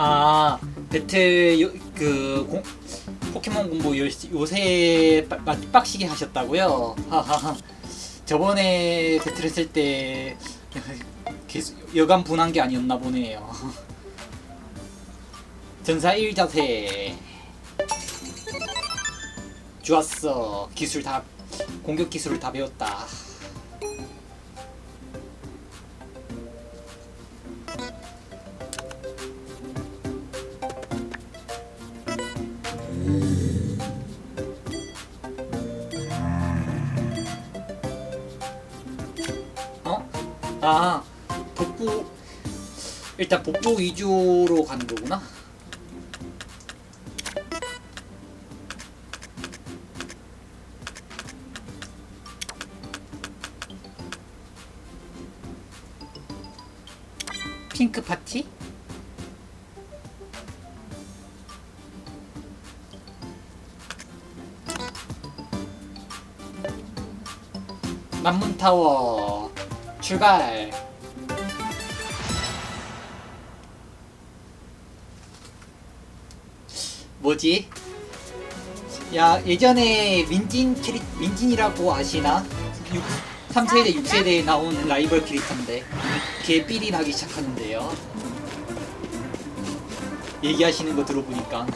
아 배틀 요, 그 공, 포켓몬 공부 요, 요새 빡- 빡- 빡시게 하셨다고요? 하하하. 저번에 배틀 했을 때 계속 여간 분한 게 아니었나 보네요. 전사 1 자세. 좋았어. 기술 다 공격 기술을 다 배웠다 아 복부 일단 복부 위주로 가는 거구나. 핑크 파티? 남문타워 출발 뭐지? 야 예전에 민진 캐릭 민진이라고 아시나? 6, 3세대 6세대에 나온 라이벌 캐릭터인데 걔 삘이 나기 시작하는데요 얘기하시는 거 들어보니까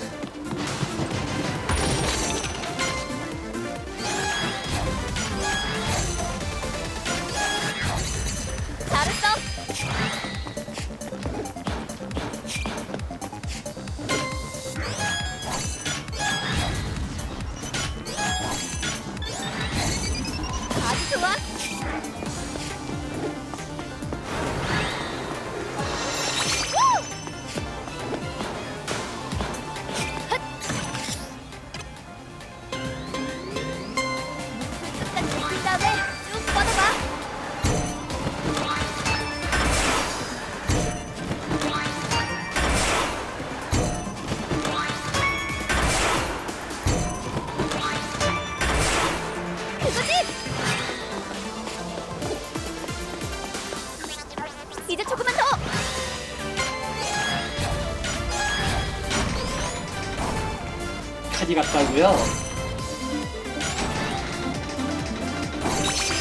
카디 같다고요?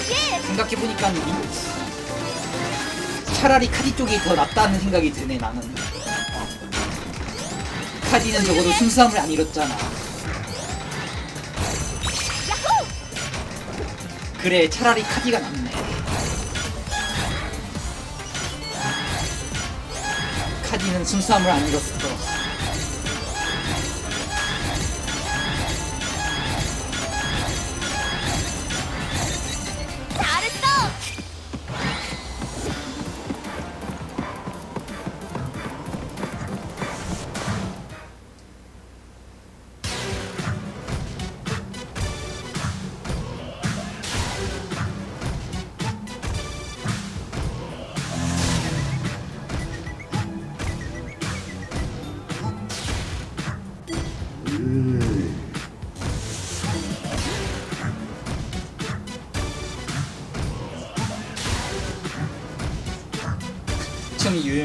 예! 생각해보니까 민... 차라리 카디 쪽이 더 낫다는 생각이 드네 나는 카디는 적어도 순수함을 안 잃었잖아! 그래 차라리 카디가 낫네 카디는 순수함을 안 잃었어!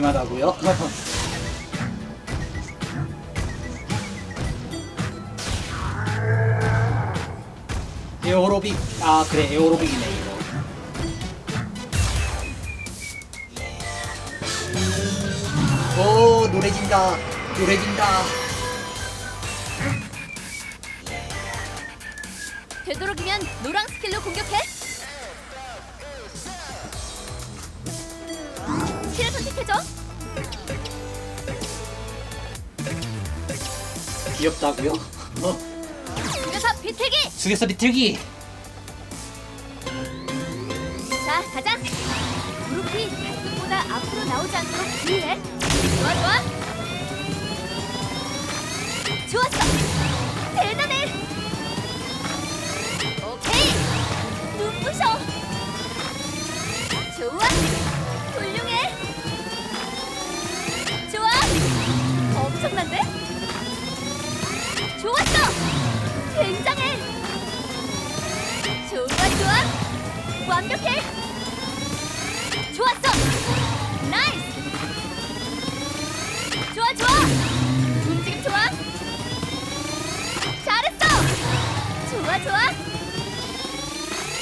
춤이 유행하다고요? 에어로빅. 아 그래 에어로빅이네 이거. 오 노래 진다 노래 진다 선택해줘! 귀엽다고요? 어? 그래서 비틀기! 수개서 비틀기 자, 가자! 무릎이 발끝보다 앞으로 나오지 않도록 주의해! 좋아, 좋아! 좋았어! 대단해! 오케이! 눈부셔! 좋아! 엄청난데? 좋았어! 굉장해! 좋아, 좋아! 완벽해! 좋았어! 나이스! 좋아, 좋아! 움직임 좋아! 잘했어! 좋아, 좋아!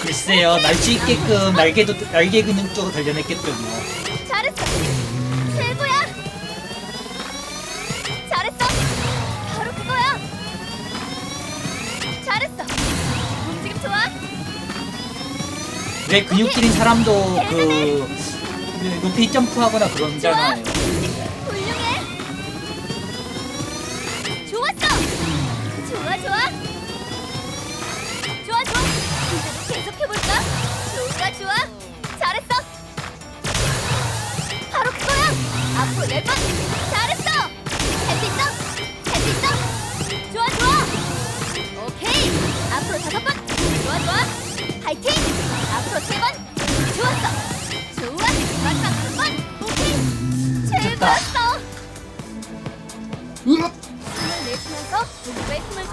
글쎄요 날씨 있게끔 날개도 날개 근육적으로 단련했겠죠 뭐 왜 근육질인 사람도 그, 그 높이 점프하거나 그런잖아요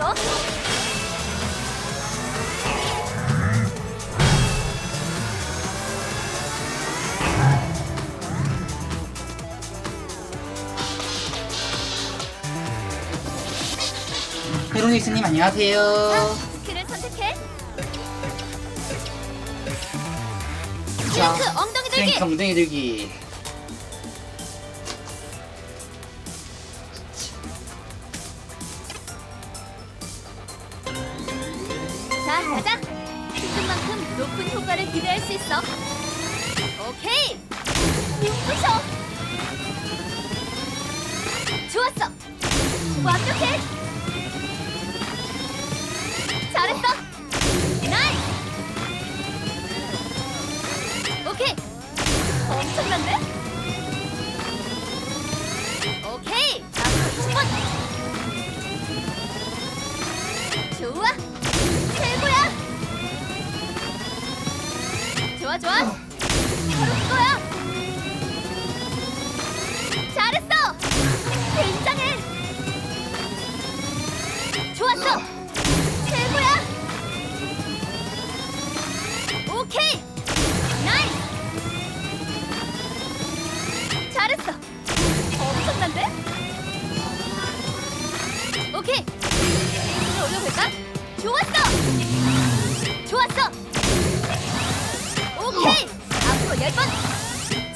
줘. 페로닉스님 안녕하세요 스킬을 선택해. 자 싱크 엉덩이 들기. 생 엉덩이 들기 수 있어. 좋아 좋아. 바로 그거야. 잘했어. 굉장해. 좋았어. 최고야. 오케이. 나이스. 잘했어. 엄청난데? 오케이. 올려볼까? 좋았어. 좋았어. 오케이. 앞으로 열 번.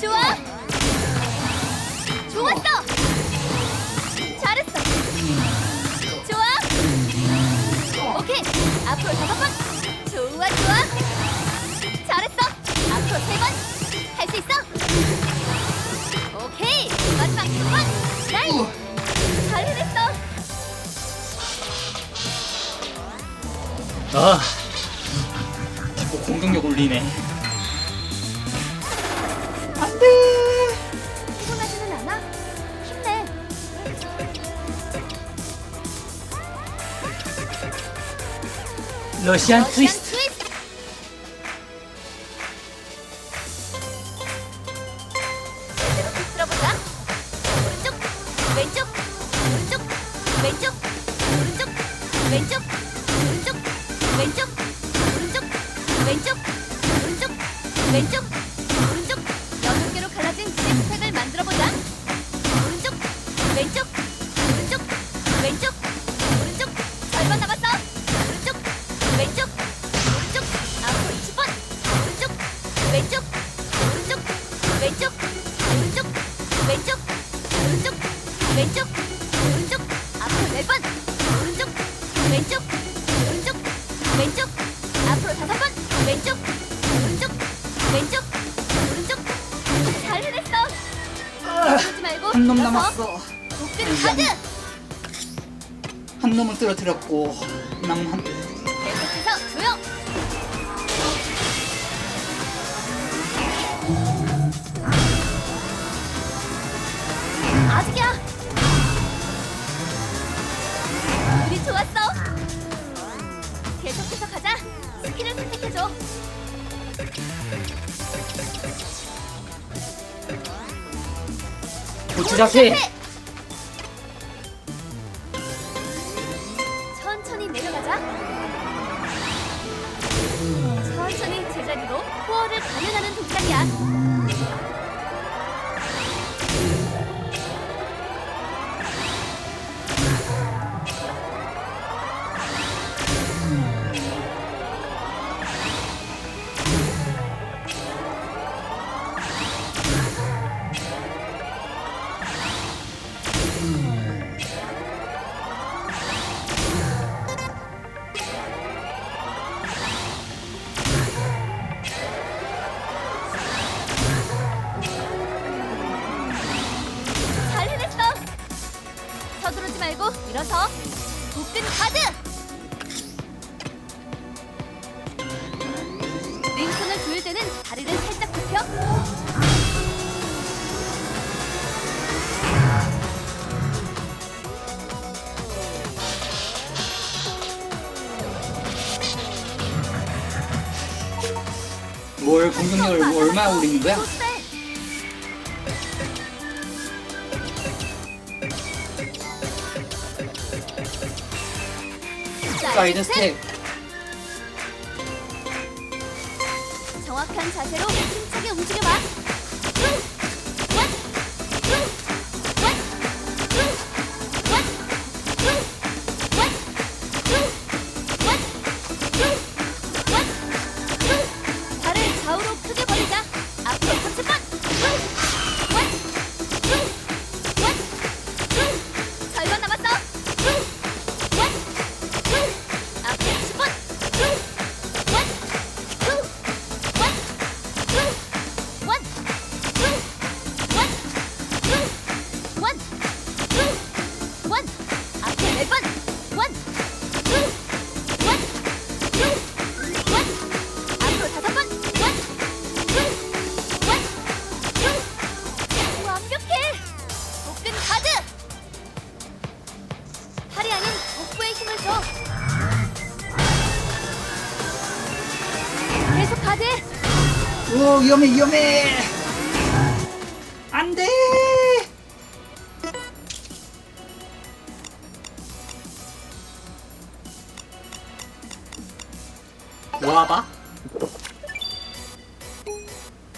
좋아. 좋았어. 잘했어. 좋아. 오케이. 앞으로 다섯 번. 좋아, 좋아. 잘했어. 앞으로 세 번. 할 수 있어. 오케이. 마지막 두 번. 나이스. 잘 해냈어. 아 공격력 올리네 러시안 트위스트 왼쪽. 남은 한 계속해서 조용. 아직이야. 우리 좋았어. 계속해서 가자. 스킬을 선택해줘. 고추 자세 뭘 공격력을 뭐 얼마나 올리는 거야? 조심해. 사이드 스텝 위험해 위험해 안돼 우아바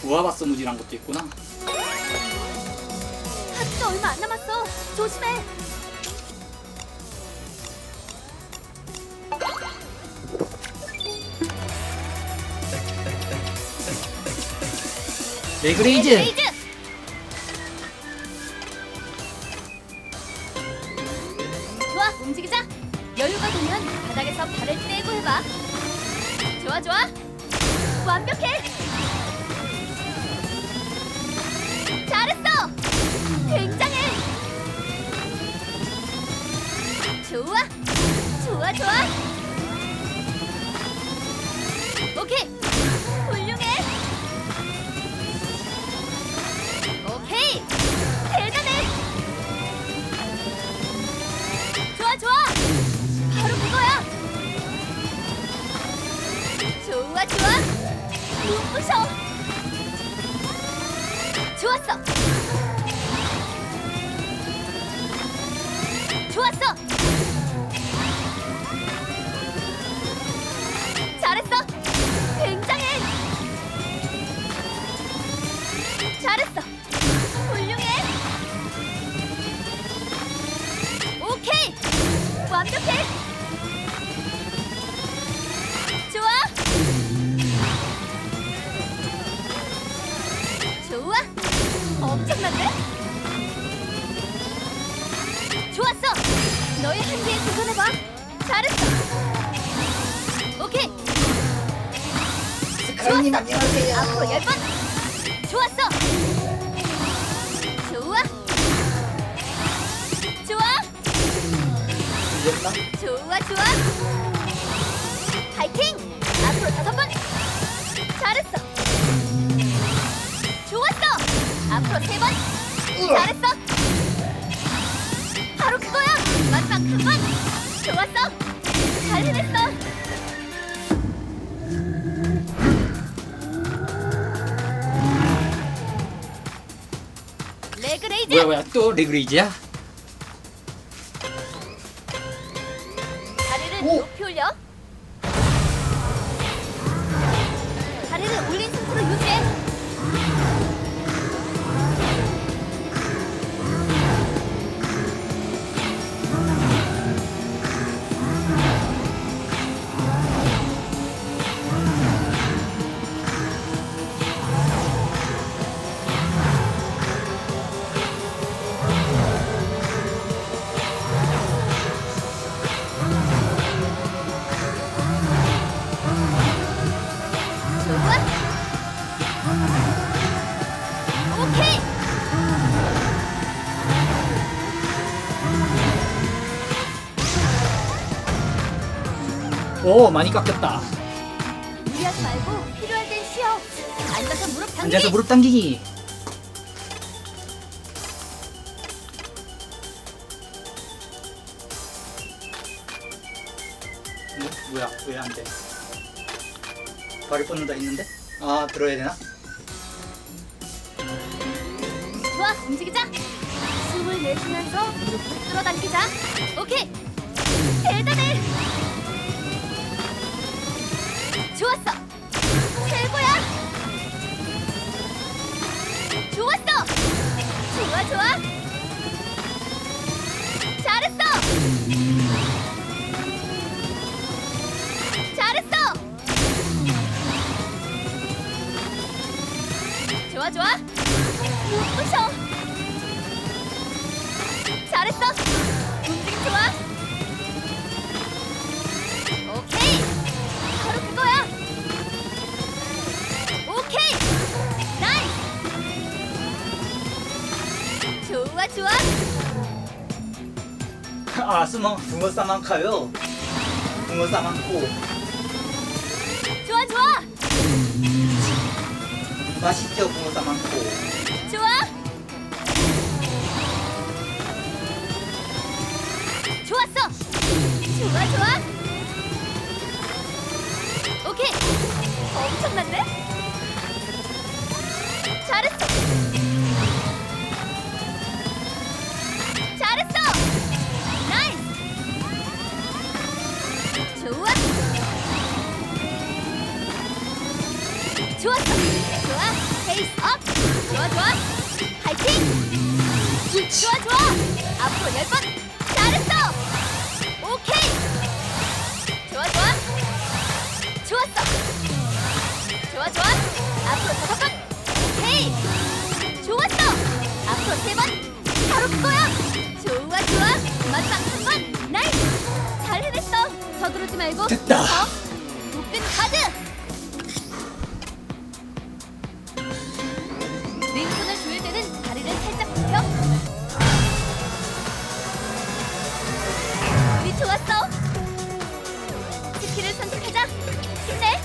우아바 스무디란 것도 있구나 하트가 얼마 안 남았어. 조심해. 레그레이즈 레이즈. 좋아, 움직이자. 여유가 되면 바닥에서 발을 떼고 해봐. 좋아, 좋아. 완벽해. 잘했어. 굉장해. 좋아, 좋아, 좋아. 오케이, 좋아 좋아! 눈부셔! 좋았어! 좋았어! 잘했어! 굉장해! 잘했어! 훌륭해! 오케이! 완벽해! 너의 한계에 도전해봐! 잘했어! 오케이! 스카이님 안녕하세요 앞으로 열 번! 좋았어! 좋아! 좋아! 이겼다 좋아 좋아 파이팅 앞으로 다섯 번 잘했어 좋았어 앞으로 세 번 잘했어 한번 좋았어. 잘 해냈어. 레그레이즈. 뭐야 뭐야 또 레그레이즈야? 오 많이 깎였다. 무리하지 말고 필요할 땐 쉬어. 앉아서 무릎 당기기. 앉아서 무릎 당기기. 뭐, 뭐야 왜 안 돼? 발을 뻗는다 했는데? 아 들어야 되나? 좋아, 움직이자. 숨을 내쉬면서 무릎을 끌어당기자. 오케이. 잘했어. 움직임 좋아. 오케이. 바로 그거야. 오케이. 나이스. 좋아, 좋아. 아 스모 붕어 싸만카요. 붕어 싸만코 좋아, 좋아. 맛있죠 붕어 싸만코. 좋아. 좋았어. 좋아, 좋아. 오케이. 엄청난데? 잘했어. 잘했어. 나이스. 좋아. 좋았어. 좋아. 페이스 업. 좋아, 좋아. 파이팅. 좋아, 좋아. 앞으로 열 번. 세 번. 바로 그거야. 좋아, 좋아. 마지막 한 번. 나이스. 잘 해냈어. 서두르지 말고. 됐다. 더. 복근 가드. 링손을 조일 때는 다리를 살짝 굽혀. 우리 좋았어. 스킬을 선택하자. 힘내.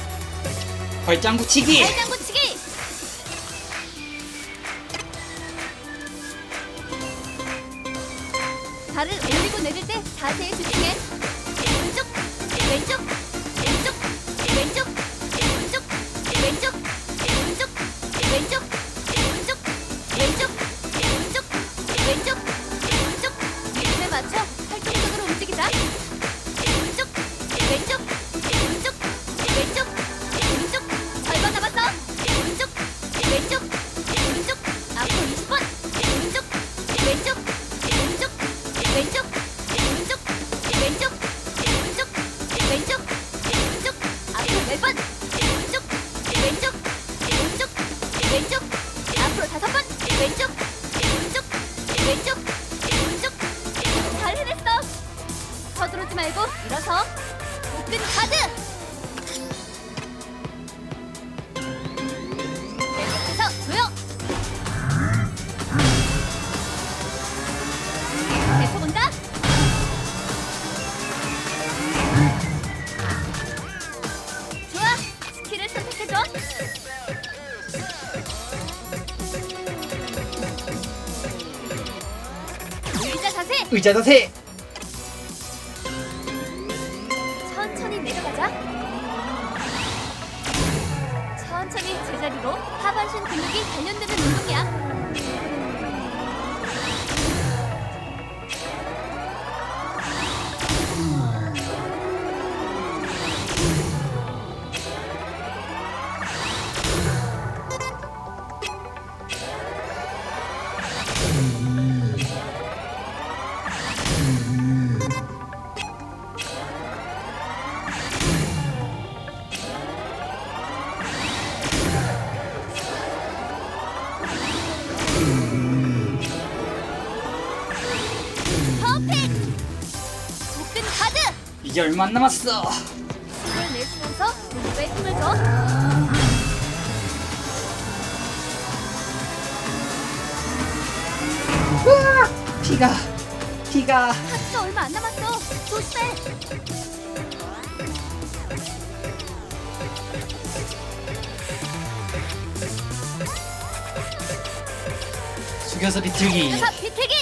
발장구 치기. 발장구 치기. 발을 올리고 내릴 때 집중해. 왼쪽, 왼쪽, 왼쪽, 왼쪽, 왼쪽. 잘 해냈어. 서두르지 말고 일어서. 복근 가드. બીજા થશે 이제 얼마 안 남았어. 힘을 내주면서 몸에 힘을 줘. 으악! 피가 피가 파티가 얼마 안 남았어. 조심해. 죽여서 비틀기. 그래서 비틀기.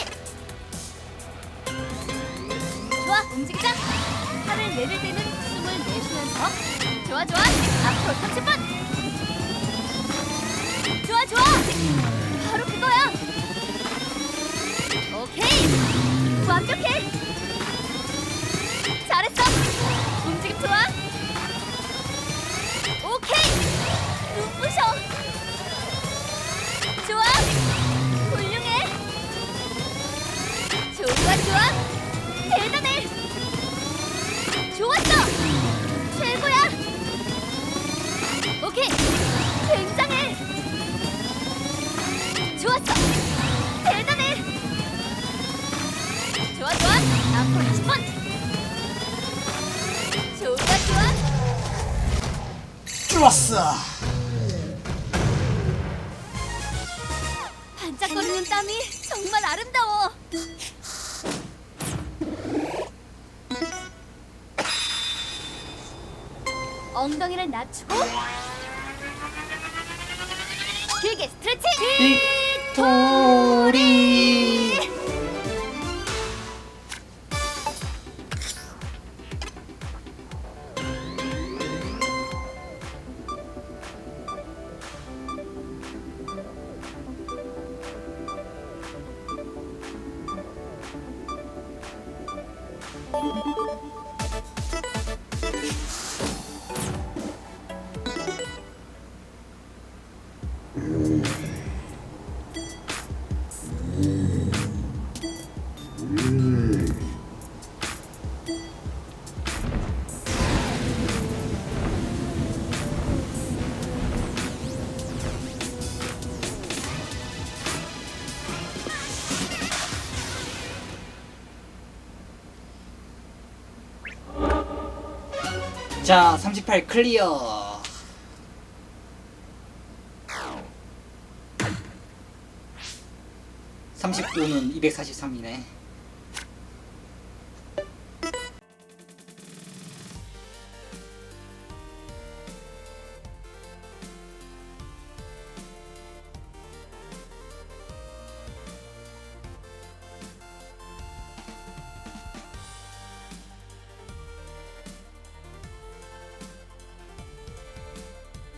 좋아, 움직이자. 팔을 내릴 때는 숨을 내쉬면서. 좋아 좋아. 앞으로 30번 좋아 좋아. 바로 그거야. 오케이. 완벽해. 잘했어. 움직임 좋아. 오케이. 눈부 길게 스트레칭. 빅토 자, 38 클리어. 삼십도는 243이네.